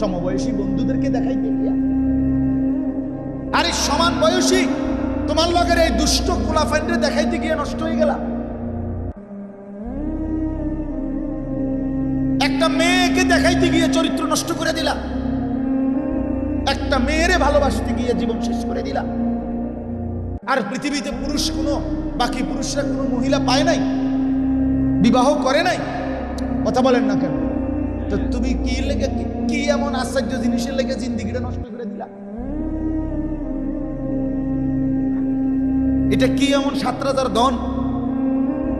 সমবয়সী বন্ধুদেরকে দেখাইতে গিয়া আরে সমান বয়সী, তোমার লগের এই দুষ্ট কুলাফাইন্ডে দেখাইতে গিয়ে নষ্ট হয়ে গেলা একটা মেয়েকে দেখাইতে গিয়ে চরিত্র নষ্ট করে দিলা একটা মেয়েরে ভালোবাসতে গিয়ে জীবন শেষ করে দিলা আর পৃথিবীতে পুরুষ কোনো, বাকি পুরুষরা কোনো মহিলা পায় নাই, বিবাহ করে নাই, কথা বলেন না কেন? তো তুমি কি লেগে কি- এমন আশ্চর্য জিনিসের লেগে জিন্দিগিটা নষ্ট করে দিলা? এটা কি এমন সাত রাজার ধন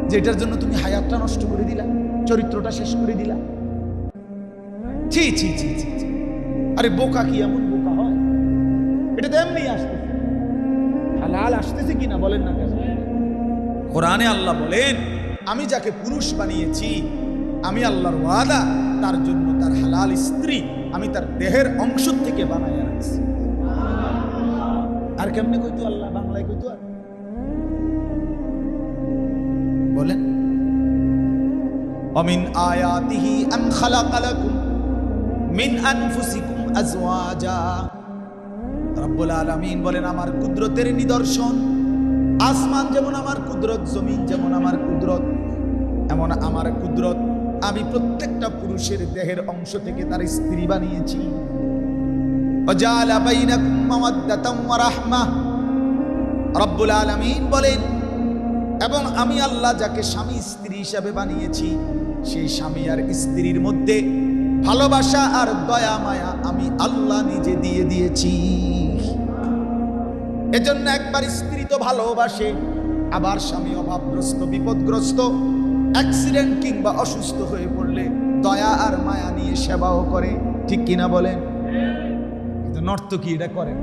যেটার জন্য তুমি হায়াতটা নষ্ট করে দিলা, চরিত্রটা শেষ করে দিলা? ছি ছি ছি ছি। আরে বোকা কি এমন বোকা হয়? এটা তো এমনি আসতেছে। হালাল আসতেছে কিনা বলেন না কেন? কোরআনে আল্লাহ বলেন, আমি যাকে পুরুষ বানিয়েছি, আমি আল্লাহর ওয়াদা তার জন্য তার হালাল স্ত্রী আমি তার দেহের অংশ থেকে বানাইয়া রাখছি আর কেমনে কইতো আল্লাহ, বাংলায় কইতো আর? বলেন। অমিন আয়াতিহি আন খালাকা লাকুম মিন আনফুসিকুম আজওয়াজা। রব্বুল আলামিন বলেন, আমার কুদরতের নিদর্শন, আসমান যেমন আমার কুদরত, জমিন যেমন আমার কুদরত, এমন আমার কুদরত আমি প্রত্যেকটা পুরুষের দেহের অংশ থেকে তার স্ত্রী বানিয়েছি। বলেন, এবং আমি আল্লাহ যাকে স্বামী স্ত্রী হিসাবে বানিয়েছি সেই স্বামী আর স্ত্রীর মধ্যে ভালোবাসা আর দয়া মায়া আমি আল্লাহ নিজে দিয়ে দিয়েছি। এজন্য একবার স্ত্রী তো ভালোবাসে, আবার স্বামী অভাবগ্রস্ত, বিপদগ্রস্ত অ্যাক্সিডেন্ট কিংবা অসুস্থ হয়ে পড়লে দয়া আর মায়া নিয়ে সেবাও করে। ঠিক কিনা বলেন? কিন্তু নর্তকী এটা করেন?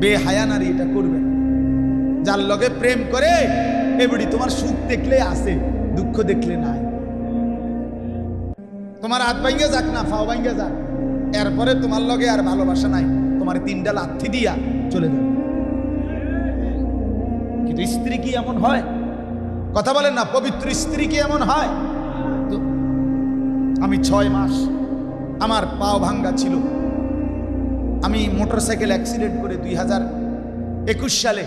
বেহায়া নারী এটা করবেন। যার লগে প্রেম করে এবারে তোমার সুখ দেখলে আসে দুঃখ দেখলে নাই। তোমার হাত ভাঙ্গে যাক না ফাও ভাঙ্গে যাক। এরপরে তোমার লগে আর ভালোবাসা নাই। তোমার তিনটা লাথি দিয়া চলে যাবে। কিন্তু স্ত্রী কি এমন হয়? কথা বলেন না, পবিত্র স্ত্রী কি এমন হয়? তো আমি ছয় মাস আমার পাও ভাঙ্গা ছিল। আমি মোটরসাইকেল অ্যাক্সিডেন্ট করে দুই হাজার একুশ সালে,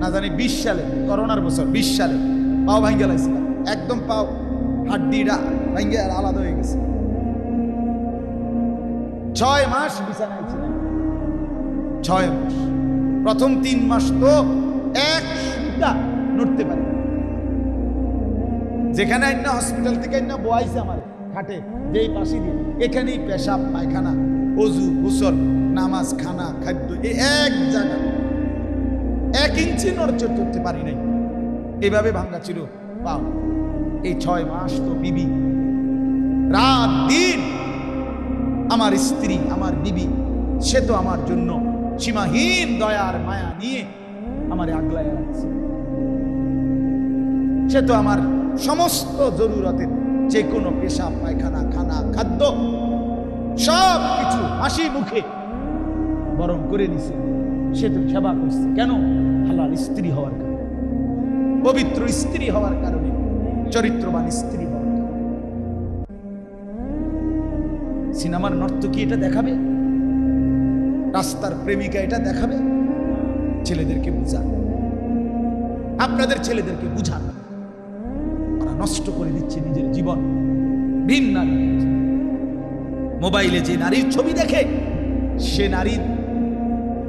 না জানি বিশ সালে, করোনার বছর, বিশ সালে পাও ভাঙ্গে লাগছিলাম একদম পাও হাড্ডিটা ভাঙ্গে আলাদা হয়ে গেছে। ছয় মাস বিছানায় ছিলাম। ছয় মাস। প্রথম তিন মাস তো এক নড়তে পারি। যেখানে আইনা হসপিটাল থেকে আইনা বয়াইছে আমার খাটে যেই পাশে দিয়ে। এখানেই পেশাব, পায়খানা, অজু, গোসল, নামাজ, খানা, খাদ্য এই এক জায়গা। এক ইঞ্চি নড়চড় করতে পারি নাই। এভাবে ভাঙ্গা ছিল পাও এই ছয় মাস তো বিবি। রাত দিন আমার স্ত্রী, আমার বিবি, সে তো আমার জন্য সীমাহীন দয়ার মায়া নিয়ে আমার আগলায় রাখছে। সে তো আমার সমস্ত জরুরতের যে কোনো পেশাব, পায়খানা, খানা, খাদ্য, সব কিছু হাসি মুখে বরং করে দিছে সে তো সেবা করছে। কেন? হালাল স্ত্রী হওয়ার কারণে। পবিত্র স্ত্রী হওয়ার কারণে, চরিত্রবান স্ত্রী হওয়ার সিনেমার নর্তকী এটা দেখাবে? রাস্তার প্রেমিকা এটা দেখাবে? ছেলেদেরকে বুঝান আপনাদের ছেলেদেরকে বুঝান নষ্ট করে দিচ্ছে নিজের জীবন। ভিন নারী। মোবাইলে যে নারীর ছবি দেখে, সে নারী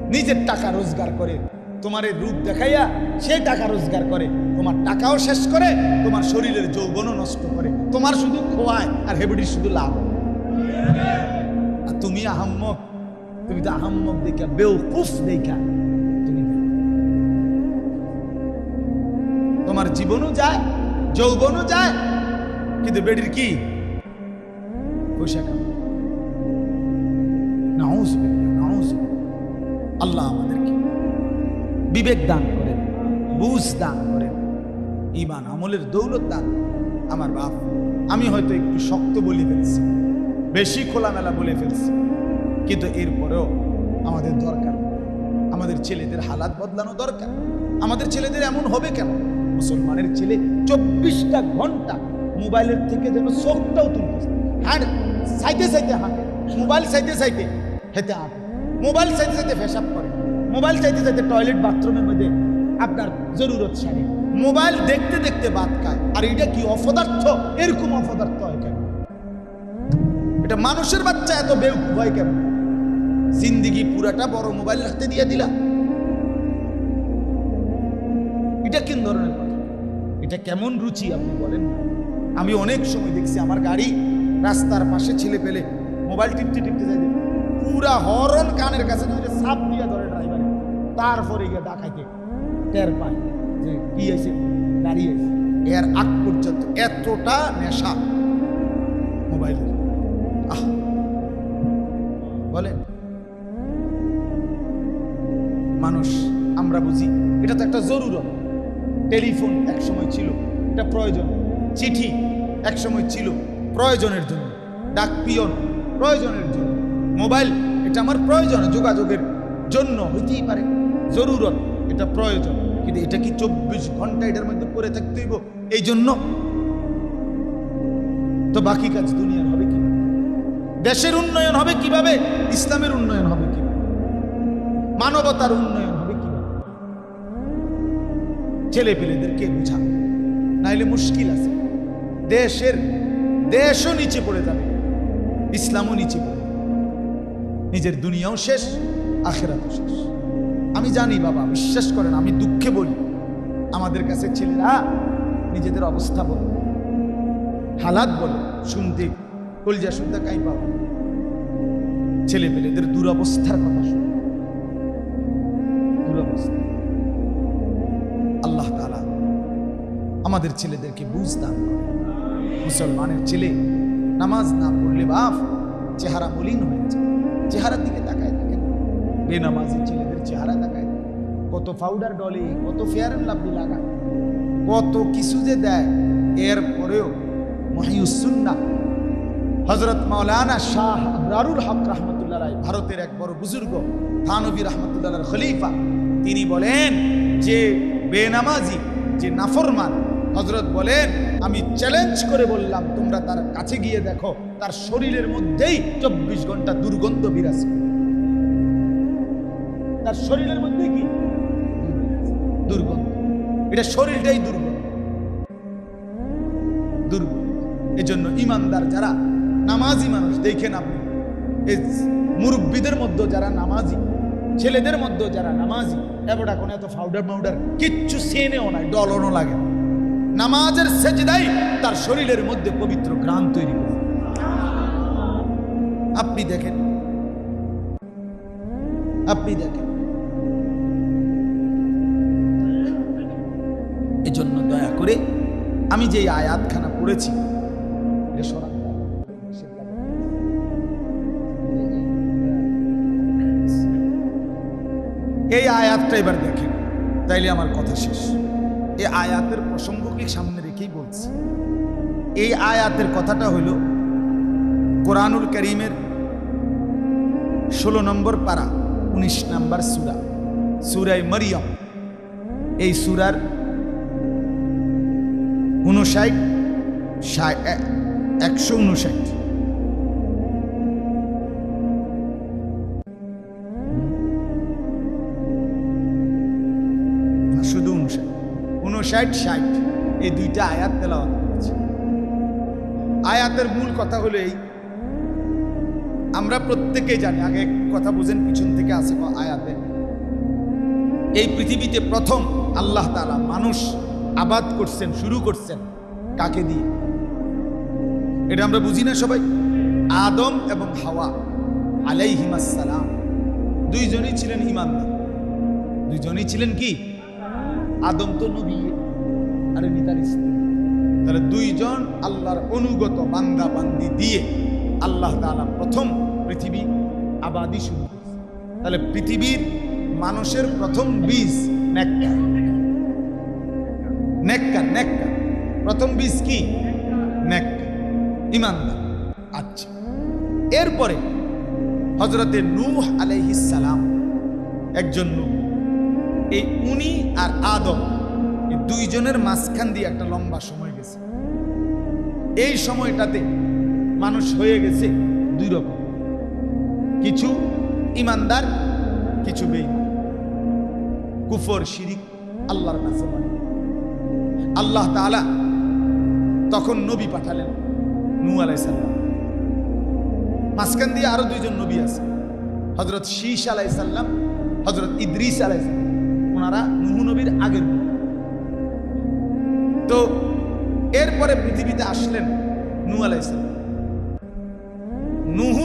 নিজের টাকা রোজগার করে। তোমার রূপ দেখাইয়া সে টাকা রোজগার করে। তোমার টাকাও শেষ করে, তোমার শরীরের যৌবনও নষ্ট করে। তোমার শুধু খোয়ায় আর হেবড়ির শুধু লাভ। আর তুমি আহাম্মক, তুমি তো আহাম্মক দেখা বেউকুফ দেখা তুমি তোমার জীবনও যায় যৌবনও যায়, কিন্তু বেডির কি? আল্লাহ আমাদেরকে বিবেক দান করেন, বুঝ দান করেন ইমান আমলের দৌলত দান আমার বাপ, আমি হয়তো একটু শক্ত বলে ফেলছি, বেশি খোলামেলা বলে ফেলছি, কিন্তু এরপরেও আমাদের দরকার। আমাদের ছেলেদের হালাত বদলানো দরকার। আমাদের ছেলেদের এমন হবে কেন? মুসলমানের ছেলে চব্বিশটা ঘণ্টা মোবাইলের থেকে যেন চোখটাও তুলতেছে আর চাইতে চাইতে হাঁটে। মোবাইল চাইতে চাইতে হেতে হাঁটে। মোবাইল চাইতে চাইতে ফেসাব করে। মোবাইল চাইতে চাইতে টয়লেট বাথরুমের মধ্যে আপনার জরুরত সারে। মোবাইল দেখতে দেখতে বাদ খায়। আর এটা কি অপদার্থ? এরকম অপদার্থ হয় কেন? এটা মানুষের বাচ্চা এত বেউকুফ হয় কেন জিন্দিগি পুরাটা বড় মোবাইল রাখতে দিয়ে দিলা। এটা কি ধরনের এটা কেমন রুচি আপনি বলেন আমি অনেক সময় দেখছি আমার গাড়ি রাস্তার পাশে ছেলে পেলে মোবাইল টিপতে টিপতে যাই পুরা হরন কানের কাছে ধরে সাপ দিয়ে ধরে ড্রাইভারে তারপরে গিয়ে ডাকাইতে টের পায় যে কি আছে আছে এর আগ পর্যন্ত এতটা নেশা মোবাইলের। আহ। বলেন। মানুষ, আমরা বুঝি এটা তো একটা জরুরত। টেলিফোন এক সময় ছিল। এটা প্রয়োজন। চিঠি এক সময় ছিল প্রয়োজনের জন্য। ডাক পিয়ন প্রয়োজনের জন্য। মোবাইল এটা আমার প্রয়োজন, যোগাযোগের জন্য। হইতেই পারে। জরুরত, এটা প্রয়োজন। কিন্তু এটা কি চব্বিশ ঘণ্টা এটার মধ্যে পড়ে থাকতে হইব? এই জন্য তো বাকি কাজ দুনিয়ার হবে কি? দেশের উন্নয়ন হবে কীভাবে? ইসলামের উন্নয়ন হবে কীভাবে? মানবতার উন্নয়ন ছেলে পেলেদেরকে বুঝা নাইলে মুশকিল আছে। দেশের, দেশও নিচে পড়ে যাবে। ইসলামও নিচে পড়ে নিজের দুনিয়াও শেষ, আখেরাতও শেষ। আমি জানি বাবা, বিশ্বাস করেন, আমি দুঃখে বলি। আমাদের কাছে ছেলেরা নিজেদের অবস্থা বলে। হালাত বলে, শুনতে। কলজা শুনতে কাই পাবো ছেলে পেলেদের দুরবস্থার কথা শুনে। আমাদের ছেলেদেরকে বুঝ দান মুসলমানের ছেলে নামাজ না পড়লে বাপ চেহারা মলিন হয়ে যায়। চেহারার দিকে তাকায় দেখেন। বেনামাজি ছেলেদের চেহারা তাকায় কত পাউডার ডলে, কত ফেয়ার অ্যান্ড লাভলি লাগায়। কত কিছু যে দেয়। এর পরেও মহিউসুন্না হজরত মাওলানা শাহ আবরারুল হক রহমতুল্লাহ রায় ভারতের এক বড় বুজুর্গ, থানবী রহমতুল্লাহ খলিফা। তিনি বলেন যে বেনামাজি, যে নাফরমান হজরত বলেন, আমি চ্যালেঞ্জ করে বললাম, তোমরা তার কাছে গিয়ে দেখো, তার শরীরের মধ্যেই চব্বিশ ঘণ্টা দুর্গন্ধ বিরাজ তার শরীরের মধ্যে কি? দুর্গন্ধ। এটা শরীরটাই দুর্গন্ধ। এজন্য ইমানদার যারা, নামাজি মানুষ, দেখেন আপনি মুরব্বীদের মধ্যে যারা নামাজি, ছেলেদের মধ্যে যারা নামাজি এবারটা কোনো এত ফাউডার মাউডার কিচ্ছু সেনেও নাই, ডলনও লাগে না। নামাজের সেজদাই তার শরীরের মধ্যে পবিত্র গ্রাম তৈরি করে। আপনি দেখেন। আপনি দেখেন। এজন্য দয়া করে আমি যে আয়াতখানা পড়েছি এই আয়াতটা এবার দেখেন, তাইলে আমার কথা শেষ। এই আয়াতের প্রসঙ্গকে সামনে রেখেই বলছি। এই আয়াতের কথাটা হইল কোরআনুল করিমের ষোলো নম্বর পারা, উনিশ নম্বর সুরা, সুরাই মরিয়ম। এই সুরার উনষাট একশো উনষাট শুধু উনষাট উনষাট, ষাট, এই দুইটা আয়াত তেলাওয়াত করেছে। আয়াতের মূল কথা হলো এই, আমরা প্রত্যেকেই জানি, আগে কথা বুঝেন পিছন থেকে আসে আয়াতে, এই পৃথিবীতে প্রথম আল্লাহ তাআলা মানুষ আবাদ করছেন, শুরু করছেন কাকে দিয়ে? এটা আমরা বুঝি না সবাই? আদম এবং হাওয়া আলাইহিমাসালাম দুইজনই ছিলেন ইমানদার দুইজনই ছিলেন কি? আদম তো নবী, আর ইনি তার স্ত্রী। তাহলে দুইজন আল্লাহর অনুগত বান্দা বান্দি দিয়ে আল্লাহ তাআলা প্রথম পৃথিবী আবাদি শুরু তাহলে পৃথিবীর মানুষের প্রথম বীজ নেককার। নেককার নেককার। প্রথম বীজ কি? নেককার। ইমানদার। আচ্ছা। এরপরে হজরতে নূহ আলাইহিস সালাম, একজন নূহ এই উনি আর আদম দুইজনের মাঝখান দিয়ে একটা লম্বা সময় গেছে। এই সময়টাতে মানুষ হয়ে গেছে দুই রকম। কিছু ইমানদার, কিছু বেঈমান। কুফর, শিরিক আল্লাহর নাফরমানি আল্লাহ তাআলা তখন নবী পাঠালেন নূ আলাইসাল্লাম মাঝখান দিয়ে আরও দুইজন নবী আছে। হজরত শীষ আলাইসাল্লাম হজরত ইদ্রিস আলাইসাল্লাম ওনারা নুহু নবীর আগের তো এরপরে পৃথিবীতে আসলেন নু আলাইসাল্লাম নুহু